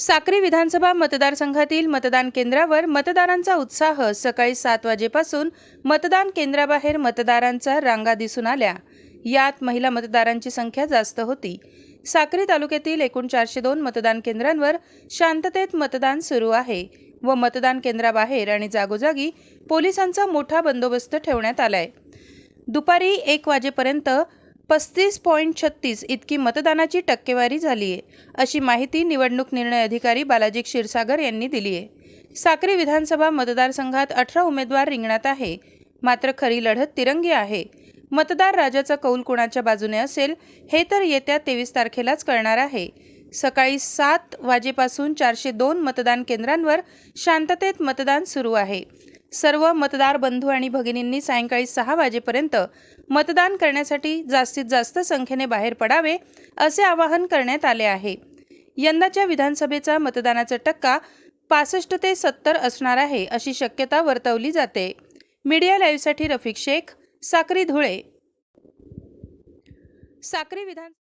साक्री विधानसभा मतदारसंघातील मतदान केंद्रावर मतदारांचा उत्साह सकाळी सात वाजेपासून मतदान केंद्राबाहेर मतदारांचा रांगा दिसून आल्या. यात महिला मतदारांची संख्या जास्त होती. साक्री तालुक्यातील एकूण चारशे दोन मतदान केंद्रांवर शांततेत मतदान सुरू आहे व मतदान केंद्राबाहेर आणि जागोजागी पोलिसांचा मोठा बंदोबस्त ठेवण्यात आलाय. दुपारी एक वाजेपर्यंत पस्तीस पॉईंट छत्तीस इतकी मतदानाची टक्केवारी झाली आहे अशी माहिती निवडणूक निर्णय अधिकारी बालाजी क्षीरसागर यांनी दिली आहे. साक्री विधानसभा मतदारसंघात अठरा उमेदवार रिंगणात आहे. मात्र खरी लढत तिरंगी आहे. मतदार राजाचा कौल कुणाच्या बाजूने असेल हे तर येत्या तेवीस तारखेलाच कळणार आहे. सकाळी सात वाजेपासून चारशे दोन मतदान केंद्रांवर शांततेत मतदान सुरू आहे. सर्व मतदार बंधू आणि भगिनींनी सायंकाळी सहा वाजेपर्यंत मतदान करण्यासाठी जास्तीत जास्त संख्येने बाहेर पडावे असे आवाहन करण्यात आले आहे. यंदाच्या विधानसभेचा मतदानाचा टक्का पासष्ट ते सत्तर असणार आहे अशी शक्यता वर्तवली जाते. मीडिया लाईव्हसाठी रफिक शेख साक्री धुळे. साक्री विधान